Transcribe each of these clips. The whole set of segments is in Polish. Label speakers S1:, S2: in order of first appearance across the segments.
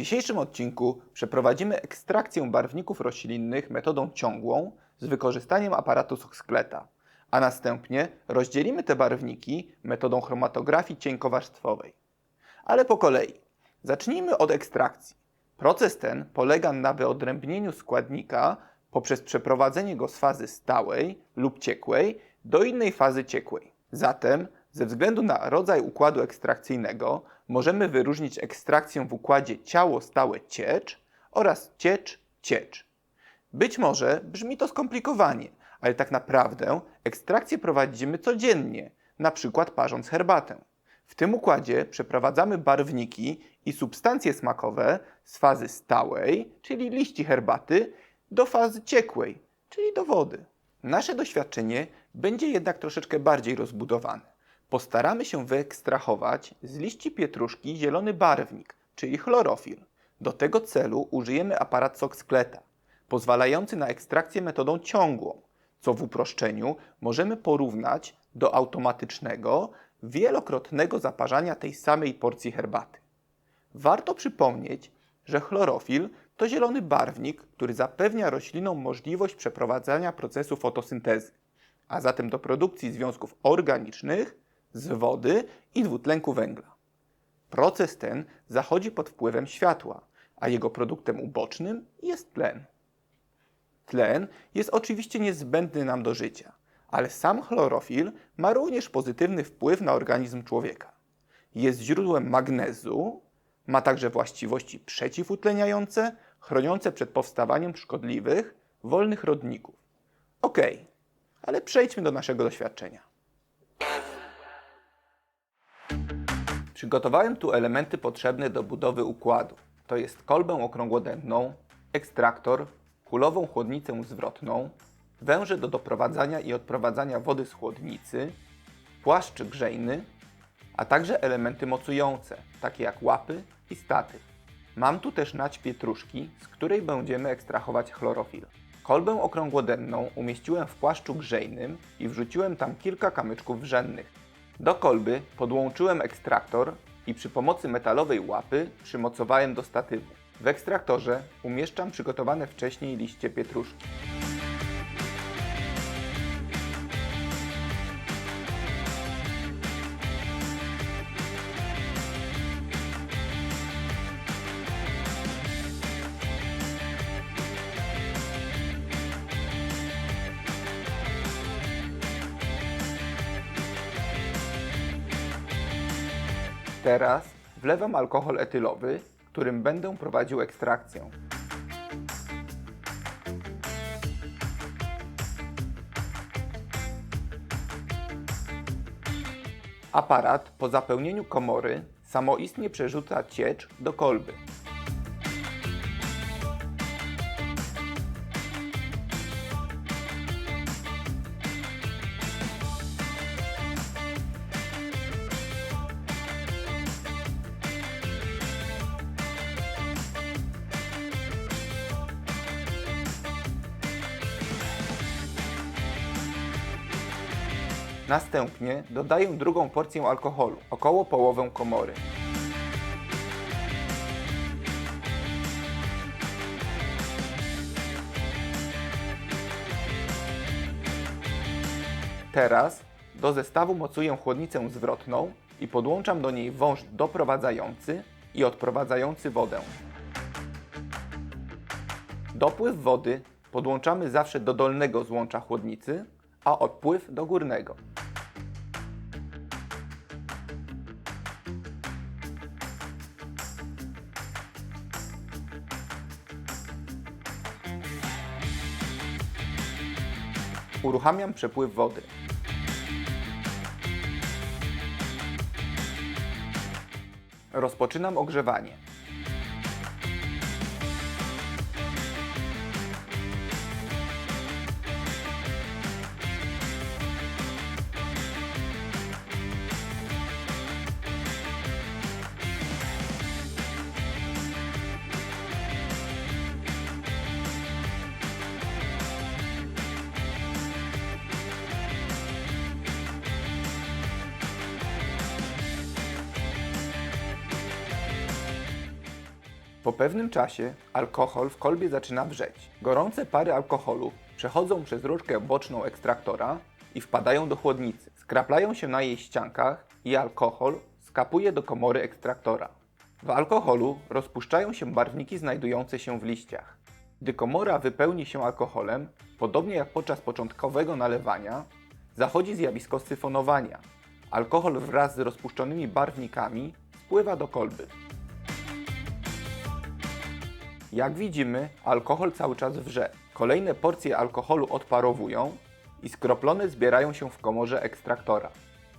S1: dzisiejszym odcinku przeprowadzimy ekstrakcję barwników roślinnych metodą ciągłą z wykorzystaniem aparatu Soxkleta, a następnie rozdzielimy te barwniki metodą chromatografii cienkowarstwowej. Ale po kolei. Zacznijmy od ekstrakcji. Proces ten polega na wyodrębnieniu składnika poprzez przeprowadzenie go z fazy stałej lub ciekłej do innej fazy ciekłej. Zatem, ze względu na rodzaj układu ekstrakcyjnego, możemy wyróżnić ekstrakcję w układzie ciało-stałe-ciecz oraz ciecz-ciecz. Być może brzmi to skomplikowanie, ale tak naprawdę ekstrakcję prowadzimy codziennie, na przykład parząc herbatę. W tym układzie przeprowadzamy barwniki i substancje smakowe z fazy stałej, czyli liści herbaty, do fazy ciekłej, czyli do wody. Nasze doświadczenie będzie jednak troszeczkę bardziej rozbudowane. Postaramy się wyekstrahować z liści pietruszki zielony barwnik, czyli chlorofil. Do tego celu użyjemy aparat Soxkleta, pozwalający na ekstrakcję metodą ciągłą, co w uproszczeniu możemy porównać do automatycznego, wielokrotnego zaparzania tej samej porcji herbaty. Warto przypomnieć, że chlorofil to zielony barwnik, który zapewnia roślinom możliwość przeprowadzania procesu fotosyntezy, a zatem do produkcji związków organicznych z wody i dwutlenku węgla. Proces ten zachodzi pod wpływem światła, a jego produktem ubocznym jest tlen. Tlen jest oczywiście niezbędny nam do życia, ale sam chlorofil ma również pozytywny wpływ na organizm człowieka. Jest źródłem magnezu, ma także właściwości przeciwutleniające, chroniące przed powstawaniem szkodliwych, wolnych rodników. Ok, ale przejdźmy do naszego doświadczenia. Przygotowałem tu elementy potrzebne do budowy układu. To jest kolbę okrągłodętną, ekstraktor, kulową chłodnicę zwrotną, węże do doprowadzania i odprowadzania wody z chłodnicy, płaszcz grzejny, a także elementy mocujące, takie jak łapy i statyw. Mam tu też nać pietruszki, z której będziemy ekstrahować chlorofil. Kolbę okrągłodenną umieściłem w płaszczu grzejnym i wrzuciłem tam kilka kamyczków wrzennych. Do kolby podłączyłem ekstraktor i przy pomocy metalowej łapy przymocowałem do statywu. W ekstraktorze umieszczam przygotowane wcześniej liście pietruszki. Teraz wlewam alkohol etylowy, którym będę prowadził ekstrakcję. Aparat po zapełnieniu komory samoistnie przerzuca ciecz do kolby. Następnie dodaję drugą porcję alkoholu, około połowę komory. Teraz do zestawu mocuję chłodnicę zwrotną i podłączam do niej wąż doprowadzający i odprowadzający wodę. Dopływ wody podłączamy zawsze do dolnego złącza chłodnicy, a odpływ do górnego. Uruchamiam przepływ wody. Rozpoczynam ogrzewanie. Po pewnym czasie alkohol w kolbie zaczyna wrzeć. Gorące pary alkoholu przechodzą przez rurkę boczną ekstraktora i wpadają do chłodnicy. Skraplają się na jej ściankach i alkohol skapuje do komory ekstraktora. W alkoholu rozpuszczają się barwniki znajdujące się w liściach. Gdy komora wypełni się alkoholem, podobnie jak podczas początkowego nalewania, zachodzi zjawisko syfonowania. Alkohol wraz z rozpuszczonymi barwnikami spływa do kolby. Jak widzimy, alkohol cały czas wrze. Kolejne porcje alkoholu odparowują i skroplone zbierają się w komorze ekstraktora.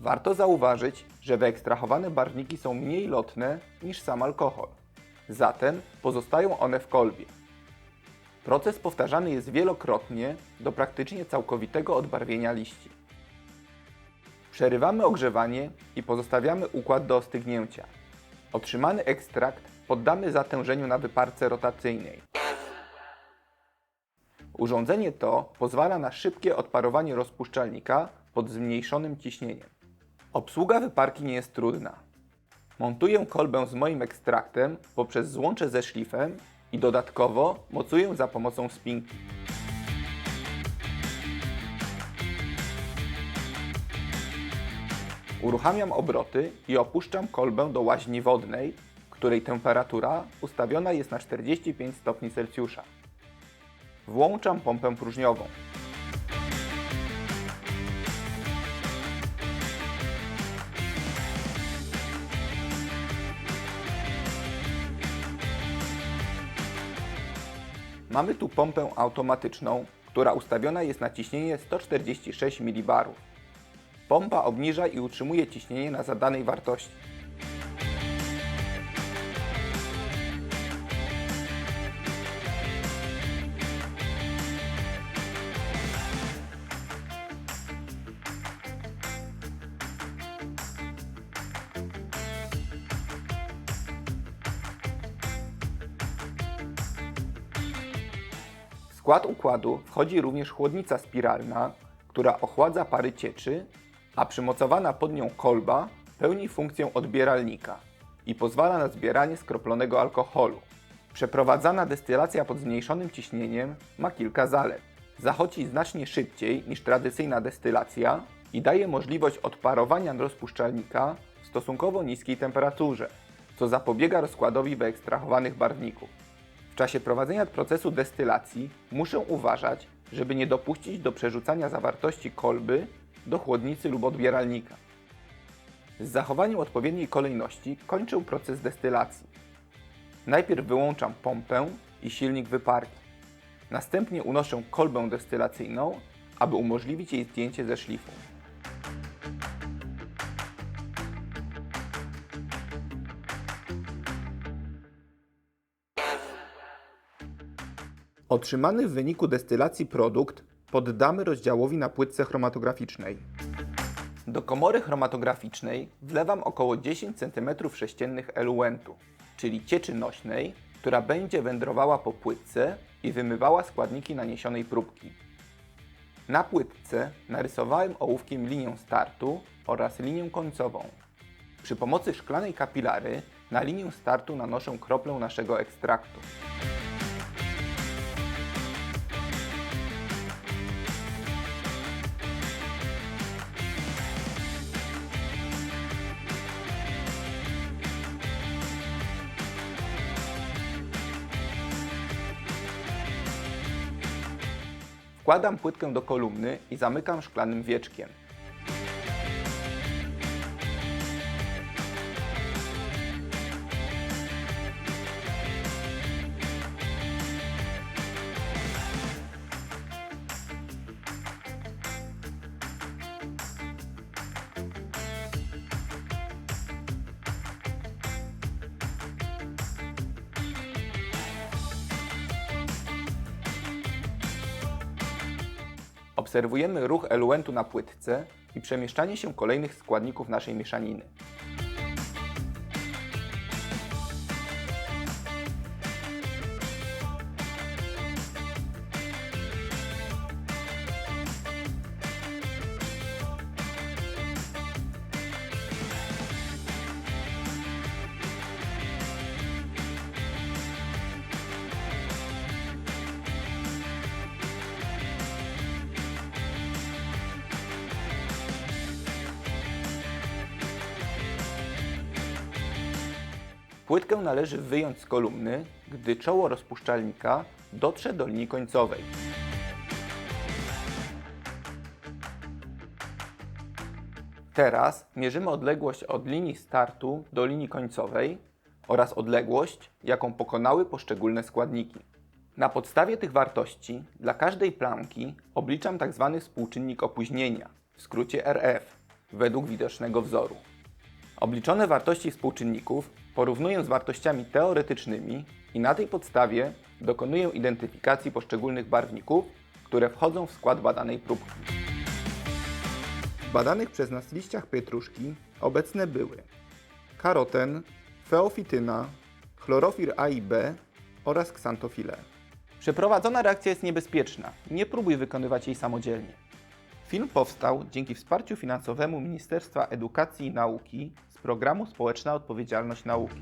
S1: Warto zauważyć, że wyekstrahowane barwniki są mniej lotne niż sam alkohol. Zatem pozostają one w kolbie. Proces powtarzany jest wielokrotnie do praktycznie całkowitego odbarwienia liści. Przerywamy ogrzewanie i pozostawiamy układ do ostygnięcia. Otrzymany ekstrakt poddamy zatężeniu na wyparce rotacyjnej. Urządzenie to pozwala na szybkie odparowanie rozpuszczalnika pod zmniejszonym ciśnieniem. Obsługa wyparki nie jest trudna. Montuję kolbę z moim ekstraktem poprzez złącze ze szlifem i dodatkowo mocuję za pomocą spinki. Uruchamiam obroty i opuszczam kolbę do łaźni wodnej, której temperatura ustawiona jest na 45 stopni Celsjusza. Włączam pompę próżniową. Mamy tu pompę automatyczną, która ustawiona jest na ciśnienie 146 mB. Pompa obniża i utrzymuje ciśnienie na zadanej wartości. Skład układu wchodzi również chłodnica spiralna, która ochładza pary cieczy, a przymocowana pod nią kolba pełni funkcję odbieralnika i pozwala na zbieranie skroplonego alkoholu. Przeprowadzana destylacja pod zmniejszonym ciśnieniem ma kilka zalet. Zachodzi znacznie szybciej niż tradycyjna destylacja i daje możliwość odparowania rozpuszczalnika w stosunkowo niskiej temperaturze, co zapobiega rozkładowi wyekstrahowanych barwników. Czasie prowadzenia procesu destylacji muszę uważać, żeby nie dopuścić do przerzucania zawartości kolby do chłodnicy lub odbieralnika. Z zachowaniem odpowiedniej kolejności kończę proces destylacji. Najpierw wyłączam pompę i silnik wyparki. Następnie unoszę kolbę destylacyjną, aby umożliwić jej zdjęcie ze szlifu. Otrzymany w wyniku destylacji produkt poddamy rozdziałowi na płytce chromatograficznej. Do komory chromatograficznej wlewam około 10 cm3 eluentu, czyli cieczy nośnej, która będzie wędrowała po płytce i wymywała składniki naniesionej próbki. Na płytce narysowałem ołówkiem linię startu oraz linię końcową. Przy pomocy szklanej kapilary na linię startu nanoszę kroplę naszego ekstraktu. Wkładam płytkę do kolumny i zamykam szklanym wieczkiem. Obserwujemy ruch eluentu na płytce i przemieszczanie się kolejnych składników naszej mieszaniny. Płytkę należy wyjąć z kolumny, gdy czoło rozpuszczalnika dotrze do linii końcowej. Teraz mierzymy odległość od linii startu do linii końcowej oraz odległość, jaką pokonały poszczególne składniki. Na podstawie tych wartości dla każdej plamki obliczam tzw. współczynnik opóźnienia, w skrócie RF, według widocznego wzoru. Obliczone wartości współczynników porównuję z wartościami teoretycznymi i na tej podstawie dokonuję identyfikacji poszczególnych barwników, które wchodzą w skład badanej próbki. W badanych przez nas liściach pietruszki obecne były karoten, feofityna, chlorofir A i B oraz ksantofile. Przeprowadzona reakcja jest niebezpieczna. Nie próbuj wykonywać jej samodzielnie. Film powstał dzięki wsparciu finansowemu Ministerstwa Edukacji i Nauki z programu Społeczna Odpowiedzialność Nauki.